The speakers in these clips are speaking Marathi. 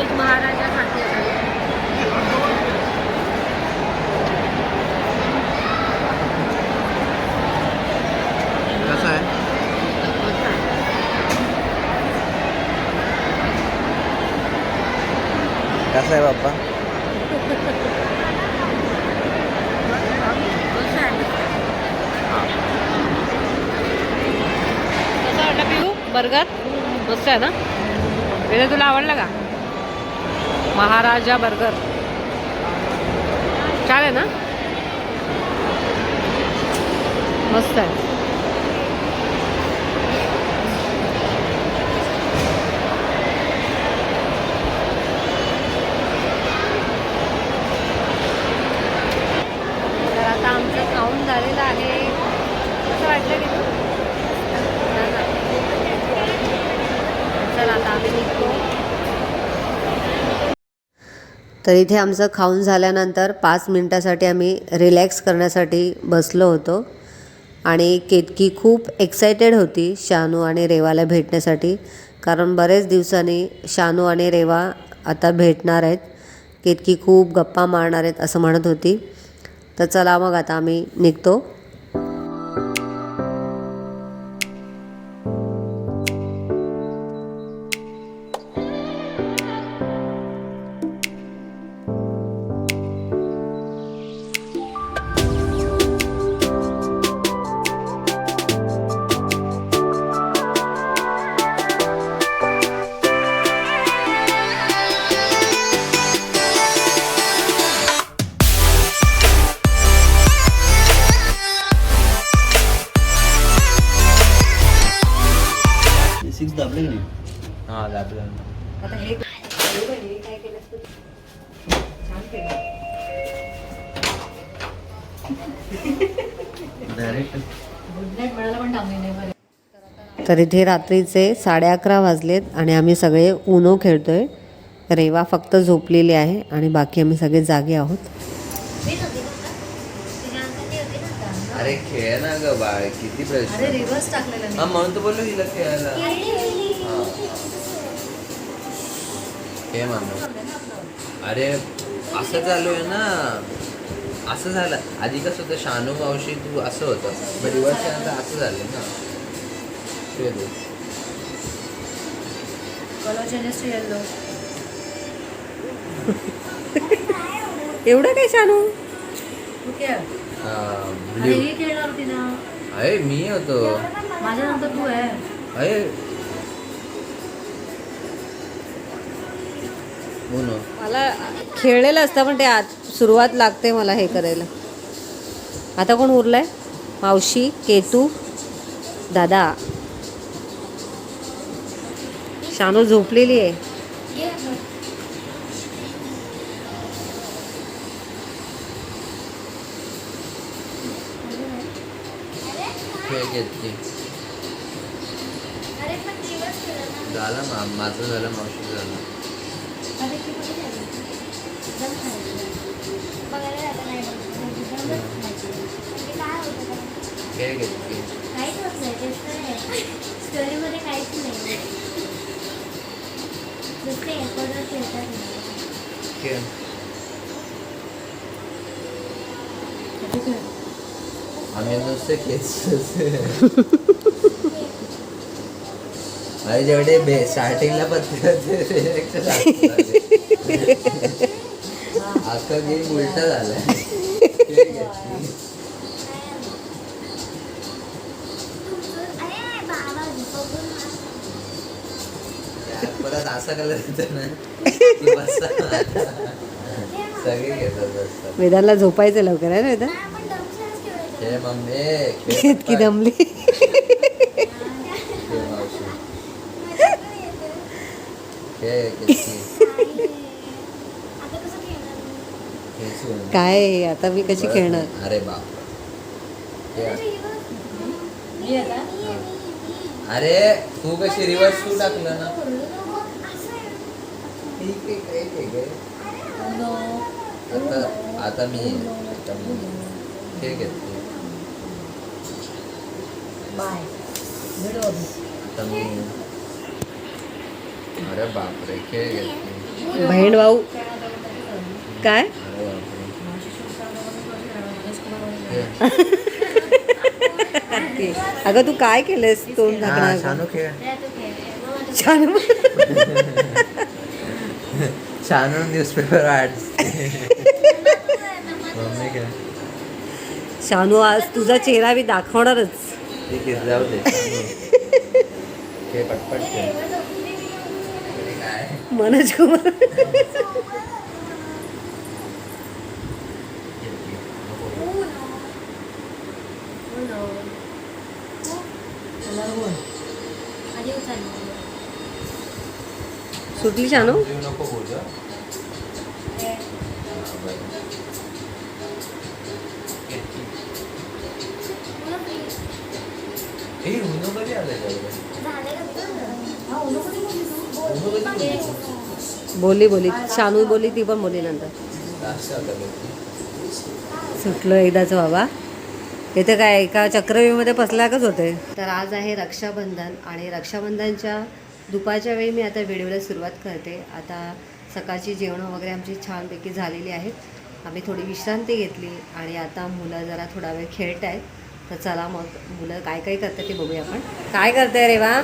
एक महाराजा खाते कसं आहे? कसं आहे बाप्पा? कसं वाटलं पिऊ बर्गर मस्त आहे ना तुला आवडला का? महाराजा बर्गर. छान आहे ना? मस्त आहे. तर आता आमचं खाऊन झालेलं आहे. कसं वाटलं की चला आता आम्ही निघतो तर इथे आमचं खाऊन झाल्यानंतर पाच मिनटासाठी आम्ही रिलॅक्स करण्यासाठी बसलो होतो. आणि केतकी खूप एक्सायटेड होती शानू आणि रेवाला भेटण्यासाठी. कारण बरेच दिवसांनी शानू आणि रेवा आता भेटणार आहेत. केतकी खूप गप्पा मारणार आहेत असं म्हणत होती. तर चला मग आता आम्ही निघतो. हां दाबलं आता हे काय केलं छान केलं डायरेक्ट तर इथे रात्रीचे साडे अकरा वाजलेत आणि आम्ही सगळे उनो खेळतोय. रेवा फक्त झोपलेली आहे आणि बाकी आम्ही सगळे जागे आहोत. अरे खेळ ना ग बाळ किती प्रश्न. रिवर्स टाकलेलं म्हणून तर बोललो हिला खेळायला. खेळ मामा अरे असं चालू आहे ना. असं झालं. आधी कसं होतं शानू मावशी तू असं होतं पण रिवर्स केल्यानंतर असं झालं ना. एवढं काय शानू? हा. अरे मी होतो. माझ्यानंतर तू आहे. अरे उनो मला खेळलेलं असतं पण ते आज सुरुवात लागते मला हे करायला. आता कोण उरलाय? मावशी केतू दादा. शानू झोपलेली आहे. झालं माझं झालं मावशी झालं. खेळ घेतली स्टोरीमध्ये काहीच नाही नुसते एअरपोर्टवर खेळतात आम्ही नुसते केस अरे जेवढे बे स्टार्टिंगला. अख्खा गेम उलटा परत असा कलर येतो ना की बसा. सगळे घेतात बसतात वेदांना झोपायचं लवकर आहे ना वेदा आपण डॉक्टरच खेळायचो हे मम्मी पप्पा. दमली खेळ मावशी खेळ किती आता कसं खेळणार खेचून काय आहे, आता मी कशी खेळणार अरे बाप. अरे तू कशी रिवर्स तू टाकलं ना ठीक आहे काय काय काय आता आता मी आता मी खेळ घेतली आता मी अरे बापरे खेळ घेतली. बहीण भाऊ काय. अगं तू काय केलंस तोंड झाकणार शानू शानू? न्यूजपेपर शानू आज तुझा चेहरा मी दाखवणारच. ठीक आहे जाऊ दे. खेळ. पटपट खेळ अरे काय मनोज कुमार सुटली शानू देऊ नको बोल हे उन्हा कधी आलंय बोली बोली. शानू बोली ती पण बोली नंतर. सुटलो एकदाच बाबा. इथे काय एका चक्रव्यूहमध्ये फसल्याकच होते. तर आज आहे रक्षाबंधन आणि रक्षाबंधनच्या दुपारच्या वेळी मी आता व्हिडिओला सुरुवात करते. आता सकाळची जेवणं वगैरे आमची छानपैकी झालेली आहेत. आम्ही थोडी विश्रांती घेतली आणि आता मुलं जरा थोडा वेळ खेळत आहेत. तर चला मग मुलं काय काय करतात ते बघूया आपण. काय करताय रे वा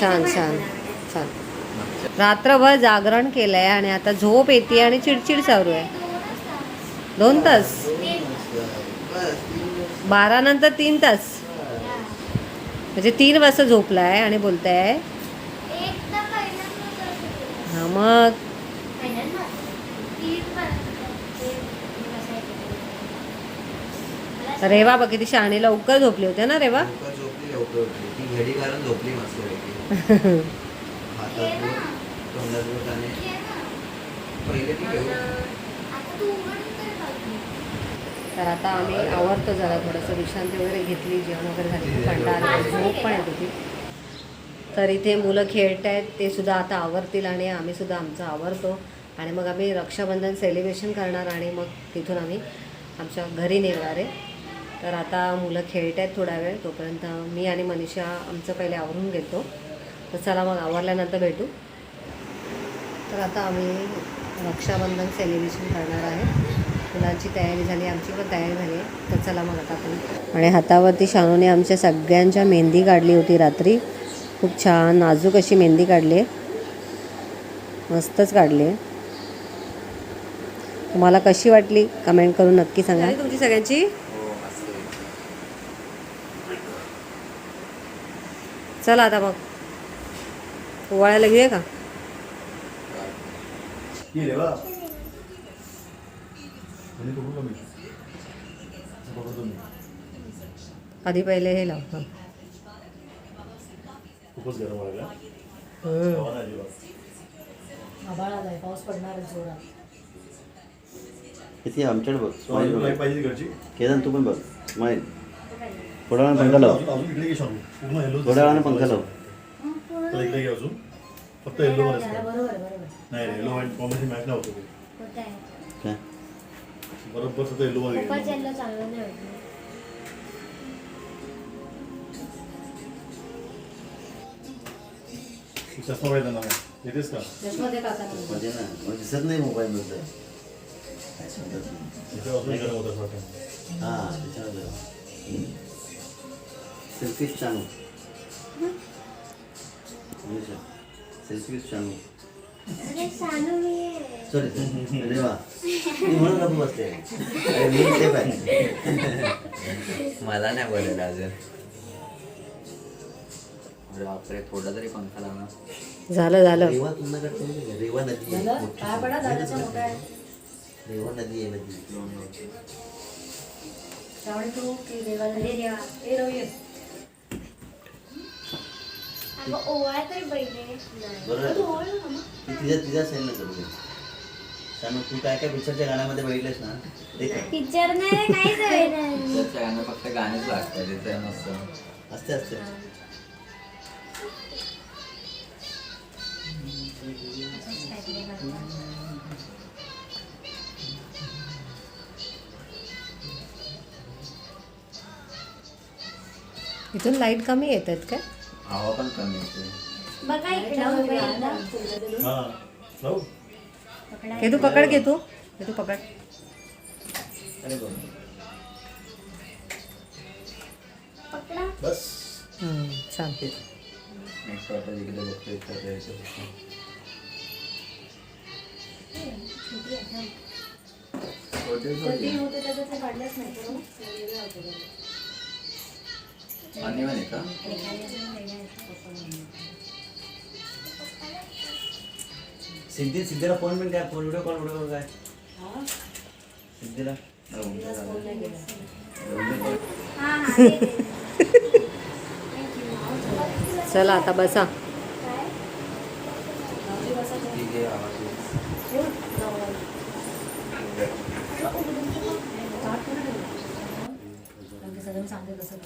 छान छान छान. रात्रभर जागरण केलंय आणि आता झोप येते आणि चिडचिड चालू आहे. दोन तास. बारा नंतर तीन तास. म्हणजे तीन वाजता झोपलाय आणि बोलताय. हा मग? रेवा बघ किती शहाणी लवकर झोपली होते ना रेवा? घडी घालून झोपली मस्त हातात तोंडात पहिले ती घेऊ तर आता आम्ही आवरतो जरा थोडंसं. विश्रांती वगैरे घेतली जेवण वगैरे झाली. कंटाळा झोप पण येत होती. तर इथे मुलं खेळत आहेत ते सुद्धा आता आवरतील आणि आम्ही सुद्धा आमचं आवरतो. आणि मग आम्ही रक्षाबंधन सेलिब्रेशन करणार आणि मग तिथून आम्ही आमच्या घरी नेणार आहे. तर आता मुलं खेळत आहेत थोडा वेळ तोपर्यंत मी आणि मनीषा आमचं पहिले आवरून घेतो. तर चला मग आवरल्यानंतर भेटू. तर आता आम्ही रक्षाबंधन सेलिब्रेशन करणार आहे. मुलांची तयारी झाली आमची पण तयारी झाली. आहे तर चला मग आता आपण आणि हातावरती शानूने आमच्या सगळ्यांच्या मेहंदी काढली होती रात्री. खूप छान नाजूक अशी मेहंदी काढली आहे. मस्तच काढली आहे. तुम्हाला कशी वाटली? कमेंट करून नक्की सांगा. तुमची सगळ्यांची हो मस्त चला आता मग ओवाळायला घेऊया का? ये रे वा आणि तो कुठला मी बघतो मी आधी पहिले हे लाव. खूपच गरम. इथे आमच्याकडे बघ स्माईल पाहिजे केदार तू पण बघ स्माईल. थोड्या वेळाने पंखा लाव. अजून इकडे घे शानू पूर्ण येलो थोड्या वेळाने पंखा लाव. इकडे घे अजून. फक्त येलो वर नाही येलो व्हाईट कॉम्बिनेशन मॅच नाही होतो ते. काय? बरोबर फक्त येलो वर घे. चांगलं नाही चष्मा पाहिजे ना येतेस का? मध्ये ना. मला दिसत नाही मोबाईल मध्ये. इथे अजून गरम होतं असं वाटतं. हा त्याच्यामध्ये अरे सानू मी आहे. सॉरी अरे वा. मी म्हणून नको बसले. अरे मी ते पाहिजे मला नाही अजून. अरे बापरे थोडा तरी पंखा लावणार झालं झालं. रेवा? रेवा नदी आहे. रेवा नदी आहे नदी. अगं ओवाळ तरी पहिले नाही. बरोबर आहे. तू ओवाळ ना मग. ती तिच्या तिच्या साईडला करू दे सांग तू काय काय पिक्चरच्या गाण्यामध्ये बघितलंस ना ते कर. पिक्चर नाही रे, काहीच आहे नाही. त्याच्या गाणं फक्त गाणेच लागतात मस्त असते असते इथून लाइट कमी येत आहेत काय हवा पण कमी येते बघा इकडे. हा. हे तू पकड घे तू. हे तू पकड. अरे बघ. पकडा. बस. छान. नेक्स्ट वाटत इकडे बघतोय तर यायचं छोटे छोटे आणि म्हणे का सिद्धी सिद्धीला फोन पण काय फोन व्हिडिओ कॉल व्हिडिओ काय सिद्धीला हा हा. चला आता बसा ठीक आहे आवाज येतो.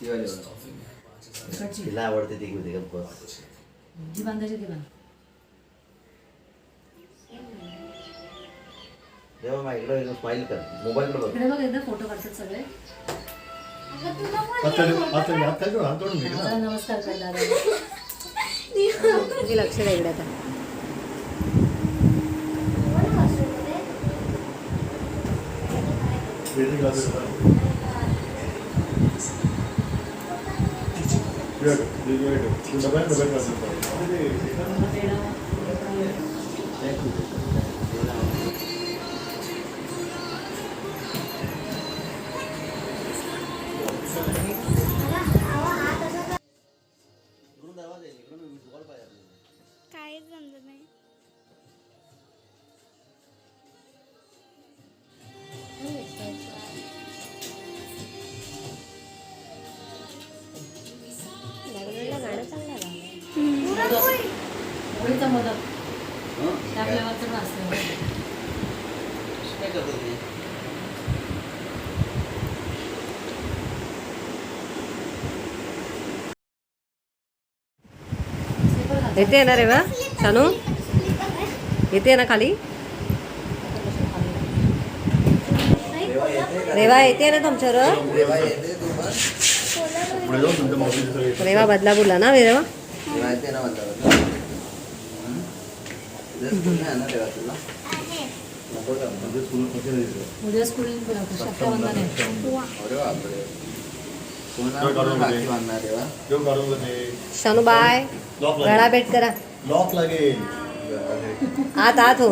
ती वाली बघ. तिला आवडते ती घेऊ का बस. जेव्हा मा इकडे स्माईल कर. मोबाईलकडे बघ. फोटो काढतात सगळे. अगं, तुला दादा नमस्कार कर दादा. तुझी लक्ष द्या इकडे आता. कोण? बेसिक क्लासेस होळीचा मोदक पण असतं काय करतो ते येते ना रेवा शानू? येते ना खाली? रेवा येते ना तुमच्यावर? रेवा येते रेवा बदलापूरला ना रेवा? रेवा येते ना म्हणता दे शानू बाय. लागेल भेट करा. लॉक लागेल आत आत हो.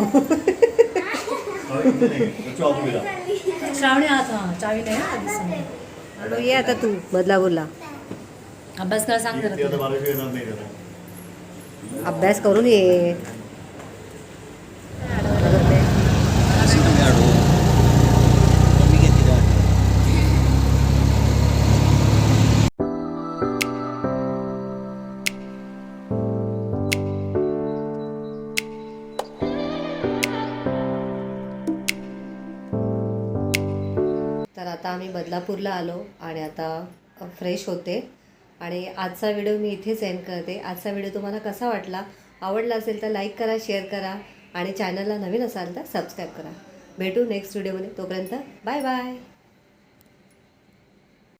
श्रावणी हा. चावी नाही. शानू, ये आता तू. बदलापूरला अभ्यास करा सांग आता अभ्यास करून ये. आता आम्ही बदलापूरला आलो आणि आता फ्रेश होते. आणि आजचा व्हिडिओ मी इथेच एंड करते. आजचा व्हिडिओ तुम्हाला कसा वाटला? आवडला असेल तर लाईक करा शेअर करा आणि चॅनलला नवीन असाल तर सबस्क्राईब करा. भेटू नेक्स्ट व्हिडिओमध्ये तोपर्यंत बाय बाय